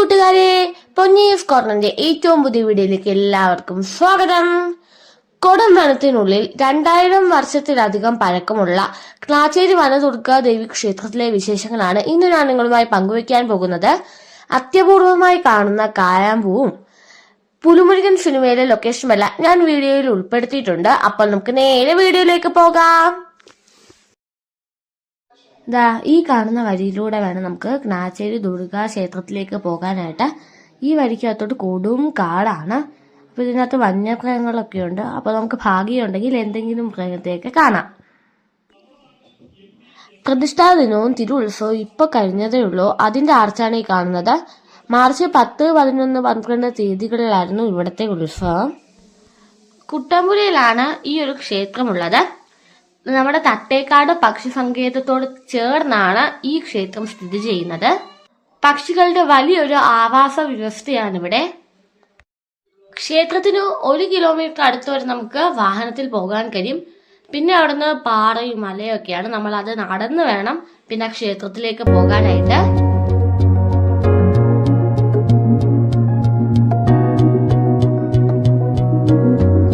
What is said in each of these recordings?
കൂട്ടുകാരെ പൊന്നീസ് കോർണറിന്റെ ഏറ്റവും പുതിയ വീഡിയോയിലേക്ക് എല്ലാവർക്കും സ്വാഗതം. കൊടുംവനത്തിനുള്ളിൽ രണ്ടായിരം വർഷത്തിലധികം പഴക്കമുള്ള ക്ലാച്ചേരി വനദുർഗ ദേവി ക്ഷേത്രത്തിലെ വിശേഷങ്ങളാണ് ഇന്ന് ഞാൻ നിങ്ങളുമായി പങ്കുവയ്ക്കാൻ പോകുന്നത്. അത്യപൂർവമായി കാണുന്ന കായാമ്പൂവും പുലുമുരുകൻ സിനിമയിലെ ലൊക്കേഷനുമെല്ലാം ഞാൻ വീഡിയോയിൽ ഉൾപ്പെടുത്തിയിട്ടുണ്ട്. അപ്പോൾ നമുക്ക് നേരെ വീഡിയോയിലേക്ക് പോകാം. ദാ ഈ കാണുന്ന വഴിയിലൂടെ വേണം നമുക്ക് നാച്ചേരി ദുർഗാ ക്ഷേത്രത്തിലേക്ക് പോകാനായിട്ട്. ഈ വഴിക്കകത്തോട്ട് കൊടും കാടാണ്. അപ്പോൾ ഇതിനകത്ത് വന്യമൃഗങ്ങളൊക്കെ ഉണ്ട്. അപ്പോൾ നമുക്ക് ഭാഗ്യമുണ്ടെങ്കിൽ എന്തെങ്കിലും മൃഗത്തെയൊക്കെ കാണാം. പ്രതിഷ്ഠാ ദിനവും തിരുവുത്സവവും ഇപ്പൊ കഴിഞ്ഞതേ ഉള്ളൂ. അതിന്റെ ആർച്ചാണ് ഈ കാണുന്നത്. മാർച്ച് പത്ത് പതിനൊന്ന് പന്ത്രണ്ട് തീയതികളിലായിരുന്നു ഇവിടുത്തെ ഉത്സവം. കുട്ടമ്പുരയിലാണ് ഈ ഒരു ക്ഷേത്രമുള്ളത്. നമ്മുടെ തട്ടേക്കാട് പക്ഷി സങ്കേതത്തോട് ചേർന്നാണ് ഈ ക്ഷേത്രം സ്ഥിതി ചെയ്യുന്നത്. പക്ഷികളുടെ വലിയൊരു ആവാസ വ്യവസ്ഥയാണ് ഇവിടെ ക്ഷേത്രത്തിന് ഒരു കിലോമീറ്റർ അടുത്ത് വരെ നമുക്ക് വാഹനത്തിൽ പോകാൻ കഴിയും. പിന്നെ അവിടുന്ന് പാറയും മലയും ഒക്കെയാണ് നമ്മൾ അത് നടന്നു വേണം പിന്നെ ക്ഷേത്രത്തിലേക്ക് പോകാനായിട്ട്.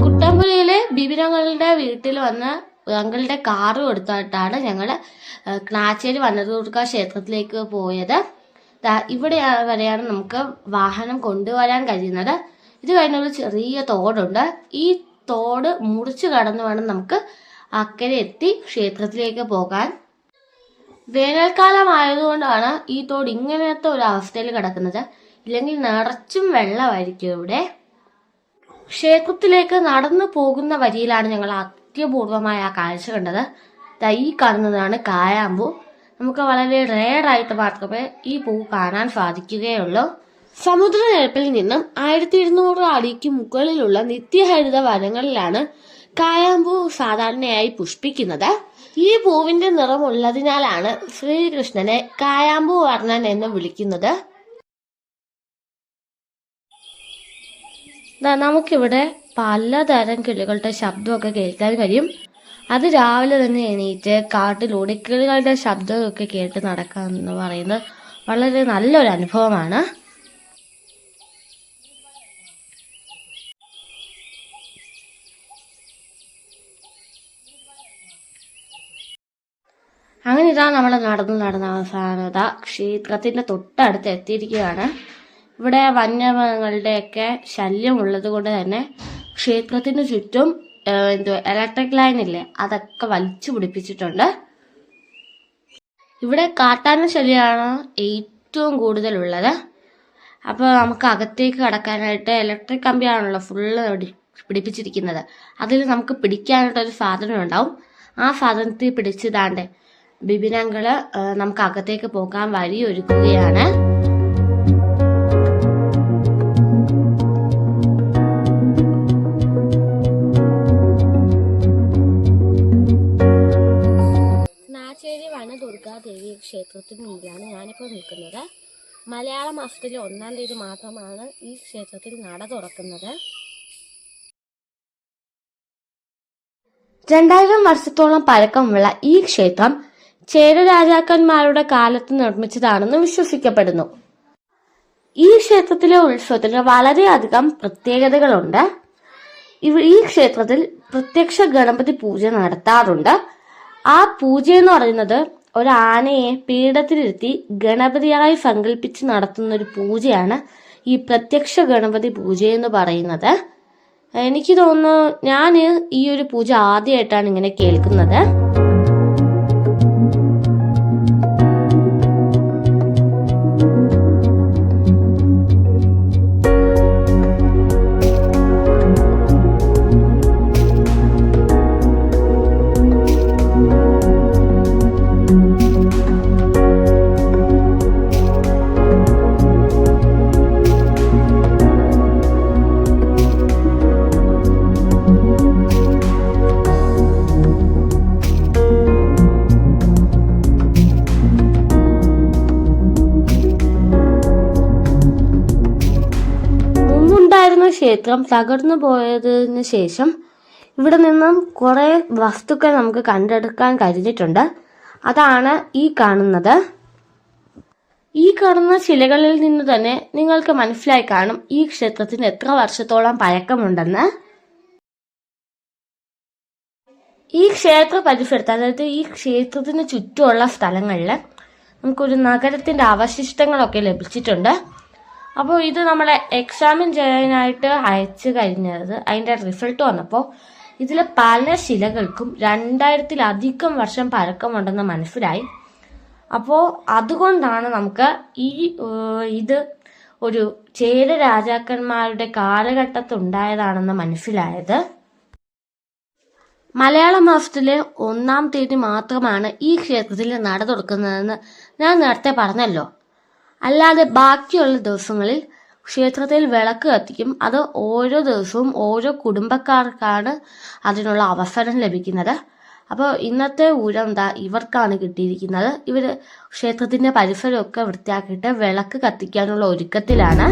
കുട്ടമ്പുരയിലെ ബിബിനങ്ങളുടെ വീട്ടിൽ വന്ന് ഞങ്ങളുടെ കാറ് കൊടുത്തിട്ടാണ് ഞങ്ങൾ ക്നാച്ചേരി വനദുർഗ ക്ഷേത്രത്തിലേക്ക് പോയത്. ഇവിടെ വരെയാണ് നമുക്ക് വാഹനം കൊണ്ടുവരാൻ കഴിയുന്നത്. ഇത് കഴിഞ്ഞൊരു ചെറിയ തോടുണ്ട്. ഈ തോട് മുറിച്ചു കടന്നു വേണം നമുക്ക് അക്കരെ എത്തി ക്ഷേത്രത്തിലേക്ക് പോകാൻ. വേനൽക്കാലം ആയതുകൊണ്ടാണ് ഈ തോട് ഇങ്ങനത്തെ ഒരു അവസ്ഥയിൽ കിടക്കുന്നത്. ഇല്ലെങ്കിൽ നിറച്ചും വെള്ളമായിരിക്കും ഇവിടെ. ക്ഷേത്രത്തിലേക്ക് നടന്നു പോകുന്ന വരിയിലാണ് ഞങ്ങൾ അത്യപൂർവമായ ആ കാഴ്ച കണ്ടത്. ഈ കാണുന്നതാണ് കായാമ്പൂ. നമുക്ക് വളരെ റെയർ ആയിട്ട് മാത്രമേ ഈ പൂ കാണാൻ സാധിക്കുകയുള്ളൂ. സമുദ്രനിരപ്പിൽ നിന്നും ആയിരത്തി ഇരുന്നൂറ് അടിക്ക് മുകളിലുള്ള നിത്യഹരിത വനങ്ങളിലാണ് കായാമ്പൂ സാധാരണയായി പുഷ്പിക്കുന്നത്. ഈ പൂവിന്റെ നിറമുള്ളതിനാലാണ് ശ്രീകൃഷ്ണനെ കായാമ്പൂ വർണൻ എന്ന് വിളിക്കുന്നത്. നമുക്കിവിടെ പലതരം കിളികളുടെ ശബ്ദമൊക്കെ കേൾക്കാൻ കഴിയും. അത് രാവിലെ തന്നെ എണീറ്റ് കാട്ടിലൂടെ കിളികളുടെ ശബ്ദമൊക്കെ കേട്ട് നടക്കുക എന്ന് പറയുന്നത് വളരെ നല്ലൊരു അനുഭവമാണ്. അങ്ങനെ ഇതാ നമ്മൾ നടന്ന് നടന്ന അവസാനത ക്ഷേത്രത്തിന്റെ തൊട്ടടുത്ത് എത്തിയിരിക്കുകയാണ്. ഇവിടെ വന്യമൃഗങ്ങളുടെയൊക്കെ ശല്യം ഉള്ളത് കൊണ്ട് തന്നെ ക്ഷേത്രത്തിന് ചുറ്റും എന്തോ എന്തുവാ ഇലക്ട്രിക് ലൈൻ ഇല്ലേ അതൊക്കെ വലിച്ചു പിടിപ്പിച്ചിട്ടുണ്ട്. ഇവിടെ കാട്ടാന ശല്യമാണ് ഏറ്റവും കൂടുതലുള്ളത്. അപ്പോൾ നമുക്ക് അകത്തേക്ക് കടക്കാനായിട്ട് ഇലക്ട്രിക് കമ്പിയാണല്ലോ ഫുള്ള് പിടിപ്പിച്ചിരിക്കുന്നത്. അതിൽ നമുക്ക് പിടിക്കാനായിട്ട് ഒരു സാധനം ഉണ്ടാവും. ആ സാധനത്തിൽ പിടിച്ചതാണ്ട് ബിബിനങ്ങൾ നമുക്ക് അകത്തേക്ക് പോകാൻ വഴി ഒരുക്കുകയാണ് ക്ഷേത്രത്തിന് മുമ്പിലാണ് ഞാനിപ്പോൾ നിൽക്കുന്നത്. മലയാള മാസത്തിലെ ഒന്നാം തീയതി മാത്രമാണ് ഈ ക്ഷേത്രത്തിൽ നട തുറക്കുന്നത്. രണ്ടായിരം വർഷത്തോളം പഴക്കമുള്ള ഈ ക്ഷേത്രം ചേര രാജാക്കന്മാരുടെ കാലത്ത് നിർമ്മിച്ചതാണെന്ന് വിശ്വസിക്കപ്പെടുന്നു. ഈ ക്ഷേത്രത്തിലെ ഉത്സവത്തിന് വളരെയധികം പ്രത്യേകതകളുണ്ട്. ഈ ക്ഷേത്രത്തിൽ പ്രത്യക്ഷ ഗണപതി പൂജ നടത്താറുണ്ട്. ആ പൂജ എന്ന് പറയുന്നത് ഒരു ആനയെ പീഠത്തിലിരുത്തി ഗണപതിയായി സങ്കല്പിച്ച് നടത്തുന്ന ഒരു പൂജയാണ് ഈ പ്രത്യക്ഷ ഗണപതി പൂജ എന്ന് പറയുന്നത്. എനിക്ക് തോന്നുന്നു ഞാൻ ഈ ഒരു പൂജ ആദ്യമായിട്ടാണ് ഇങ്ങനെ കേൾക്കുന്നത്. ക്ഷേത്രം തകർന്നു പോയതിനു ശേഷം ഇവിടെ നിന്നും കുറേ വസ്തുക്കൾ നമുക്ക് കണ്ടെടുക്കാൻ കഴിഞ്ഞിട്ടുണ്ട്. അതാണ് ഈ കാണുന്നത്. ഈ കാണുന്ന ശിലകളിൽ നിന്ന് തന്നെ നിങ്ങൾക്ക് മനസ്സിലായി കാണും ഈ ക്ഷേത്രത്തിന് എത്ര വർഷത്തോളം പഴക്കമുണ്ടെന്ന്. ഈ ക്ഷേത്ര പരിസരത്ത് അതായത് ഈ ക്ഷേത്രത്തിന് ചുറ്റുമുള്ള സ്ഥലങ്ങളിൽ നമുക്കൊരു നഗരത്തിന്റെ അവശിഷ്ടങ്ങളൊക്കെ ലഭിച്ചിട്ടുണ്ട്. അപ്പോൾ ഇത് നമ്മളെ എക്സാമിൻ ചെയ്യാനായിട്ട് അയച്ചു കഴിഞ്ഞത്. അതിന്റെ റിസൾട്ട് വന്നപ്പോൾ ഇതിലെ പല ശിലകൾക്കും രണ്ടായിരത്തിലധികം വർഷം പഴക്കമുണ്ടെന്ന് മനസ്സിലായി. അപ്പോൾ അതുകൊണ്ടാണ് നമുക്ക് ഈ ഇത് ഒരു ചേര രാജാക്കന്മാരുടെ കാലഘട്ടത്തുണ്ടായതാണെന്ന് മനസ്സിലായത്. മലയാള മാസത്തിലെ ഒന്നാം തീയതി മാത്രമാണ് ഈ ക്ഷേത്രത്തിൽ നട തുറക്കുന്നതെന്ന് ഞാൻ നേരത്തെ പറഞ്ഞല്ലോ. അല്ലാതെ ബാക്കിയുള്ള ദിവസങ്ങളിൽ ക്ഷേത്രത്തിൽ വിളക്ക് കത്തിക്കും. അത് ഓരോ ദിവസവും ഓരോ കുടുംബക്കാർക്കാണ് അതിനുള്ള അവസരം ലഭിക്കുന്നത്. അപ്പോൾ ഇന്നത്തെ ഊഴം എന്താ ഇവർക്കാണ് കിട്ടിയിരിക്കുന്നത്. ഇവർ ക്ഷേത്രത്തിന്റെ പരിസരമൊക്കെ വൃത്തിയാക്കിയിട്ട് വിളക്ക് കത്തിക്കാനുള്ള ഒരുക്കത്തിലാണ്.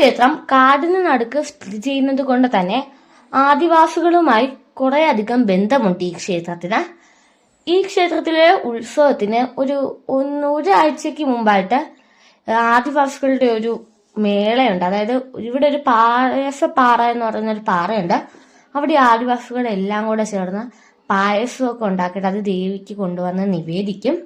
ക്ഷേത്രം കാടിന് നടുക്ക് സ്ഥിതി ചെയ്യുന്നത് കൊണ്ട് തന്നെ ആദിവാസികളുമായി കുറേയധികം ബന്ധമുണ്ട് ഈ ക്ഷേത്രത്തിന്. ഈ ക്ഷേത്രത്തിലെ ഉത്സവത്തിന് ഒരു ഒന്നൊരാഴ്ചക്ക് മുമ്പായിട്ട് ആദിവാസികളുടെ ഒരു മേളയുണ്ട്. അതായത് ഇവിടെ ഒരു പായസപ്പാറ എന്ന് പറയുന്ന ഒരു പാറയുണ്ട്. അവിടെ ആദിവാസികളെല്ലാം കൂടെ ചേർന്ന് പായസമൊക്കെ ഉണ്ടാക്കിയിട്ട് അത് ദേവിക്ക് കൊണ്ടുവന്ന് നിവേദിക്കും.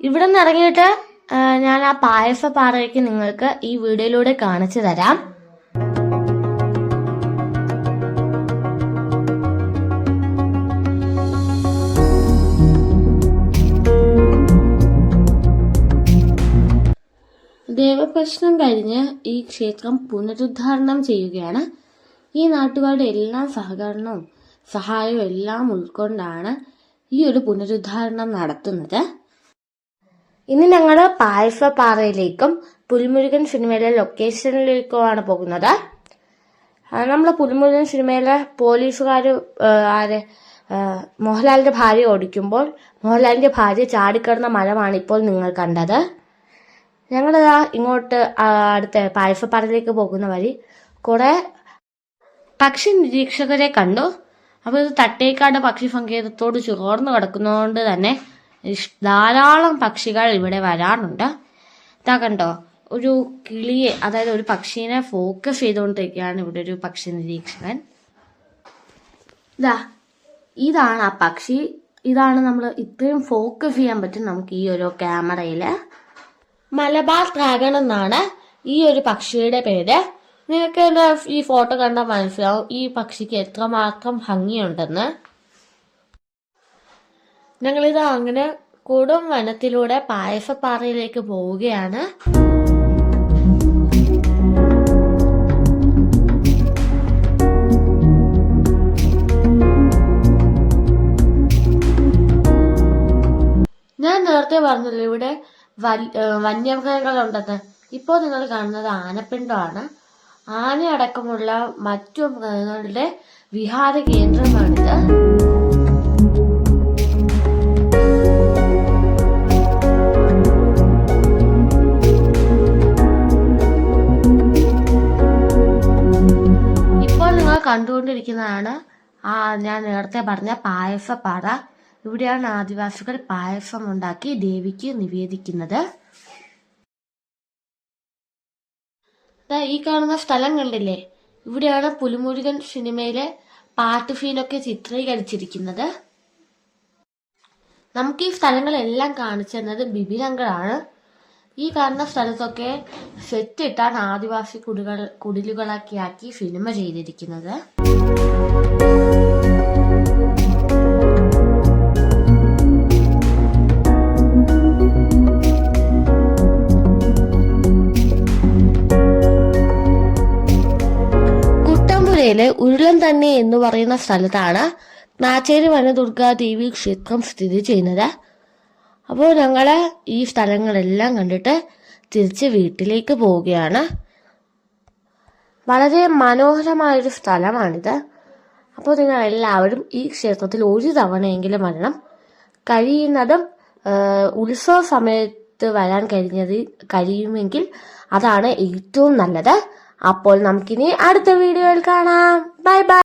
ഇവിടെ നിന്ന് ഇറങ്ങിയിട്ട് ഞാൻ ആ പായസ പാറയൊക്കെ നിങ്ങൾക്ക് ഈ വീഡിയോയിലൂടെ കാണിച്ചു തരാം. ദേവപ്രശ്നം കഴിഞ്ഞ് ഈ ക്ഷേത്രം പുനരുദ്ധാരണം ചെയ്യുകയാണ്. ഈ നാട്ടുകാരുടെ എല്ലാ സഹകരണവും സഹായവും എല്ലാം ഉൾക്കൊണ്ടാണ് ഈ ഒരു പുനരുദ്ധാരണം നടത്തുന്നത്. ഇന്ന് ഞങ്ങൾ പായസപ്പാറയിലേക്കും പുലിമുരുകൻ സിനിമയിലെ ലൊക്കേഷനിലേക്കുമാണ് പോകുന്നത്. നമ്മൾ പുലിമുരുകൻ സിനിമയിലെ പോലീസുകാർ ആരെ മോഹൻലാലിന്റെ ഭാര്യ ഓടിക്കുമ്പോൾ മോഹൻലാലിന്റെ ഭാര്യ ചാടിക്കിടന്ന മരമാണ് ഇപ്പോൾ നിങ്ങൾ കണ്ടത്. ഞങ്ങൾ ഇങ്ങോട്ട് അടുത്ത പായസപ്പാറയിലേക്ക് പോകുന്ന വഴി കുറെ പക്ഷി നിരീക്ഷകരെ കണ്ടു. അപ്പോൾ ഇത് തട്ടേക്കാട് പക്ഷി സങ്കേതത്തോട് ചേർന്ന് കിടക്കുന്നതുകൊണ്ട് തന്നെ ധാരാളം പക്ഷികൾ ഇവിടെ വരാറുണ്ട്. ഇതാ കണ്ടോ ഒരു കിളിയെ അതായത് ഒരു പക്ഷീനെ ഫോക്കസ് ചെയ്തുകൊണ്ടിരിക്കുകയാണ് ഇവിടെ ഒരു പക്ഷി നിരീക്ഷകൻ. ഇതാ ഇതാണ് ആ പക്ഷി. ഇതാണ് നമ്മൾ ഇത്രയും ഫോക്കസ് ചെയ്യാൻ പറ്റും നമുക്ക് ഈ ഒരു ക്യാമറയിൽ മലബാർ ഡ്രാഗൺ എന്നാണ് ഈ ഒരു പക്ഷിയുടെ പേര്. നിങ്ങൾക്ക് ഈ ഫോട്ടോ കണ്ടാൽ മനസ്സിലാവും ഈ പക്ഷിക്ക് എത്രമാത്രം ഭംഗിയുണ്ടെന്ന്. ഞങ്ങളിത് അങ്ങനെ കൊടും വനത്തിലൂടെ പായസപ്പാറയിലേക്ക് പോവുകയാണ്. ഞാൻ നേരത്തെ പറഞ്ഞല്ലോ ഇവിടെ വന്യമൃഗങ്ങളുണ്ടെന്ന്. ഇപ്പോൾ നിങ്ങൾ കാണുന്നത് ആനപ്പിണ്ടമാണ്. ആനയടക്കമുള്ള മറ്റു മൃഗങ്ങളുടെ വിഹാര കേന്ദ്രമാണിത്. കണ്ടുകൊണ്ടിരിക്കുന്നതാണ്. ആ ഞാൻ നേരത്തെ പറഞ്ഞ പായസപ്പാറ ഇവിടെയാണ് ആദിവാസികൾ പായസം ഉണ്ടാക്കി ദേവിക്ക് നിവേദിക്കുന്നത്. ഈ കാണുന്ന സ്ഥലം കണ്ടില്ലേ? ഇവിടെയാണ് പുലിമുരുകൻ സിനിമയിലെ പാട്ട് സീനൊക്കെ ചിത്രീകരിച്ചിരിക്കുന്നത്. നമുക്ക് ഈ സ്ഥലങ്ങളെല്ലാം കാണിച്ചു തന്നത് ബിബിനങ്കളാണ് ഈ കാണുന്ന സ്ഥലത്തൊക്കെ സെറ്റിട്ടാണ് ആദിവാസി കുടികൾ കുടിലുകളൊക്കെ ആക്കി സിനിമ ചെയ്തിരിക്കുന്നത്. കുട്ടമ്പുരയിലെ ഉരുളൻ തന്നെ എന്ന് പറയുന്ന സ്ഥലത്താണ് നാച്ചേരി വനദുർഗാദേവി ക്ഷേത്രം സ്ഥിതി ചെയ്യുന്നത്. അപ്പോൾ ഞങ്ങൾ ഈ സ്ഥലങ്ങളെല്ലാം കണ്ടിട്ട് തിരിച്ച് വീട്ടിലേക്ക് പോവുകയാണ്. വളരെ മനോഹരമായൊരു സ്ഥലമാണിത്. അപ്പോൾ നിങ്ങൾ എല്ലാവരും ഈ ക്ഷേത്രത്തിൽ ഒരു തവണയെങ്കിലും വരണം. കഴിയുന്നതും ഉത്സവ സമയത്ത് വരാൻ കഴിഞ്ഞത് കഴിയുമെങ്കിൽ അതാണ് ഏറ്റവും നല്ലത്. അപ്പോൾ നമുക്കിനി അടുത്ത വീഡിയോയിൽ കാണാം. Bye bye.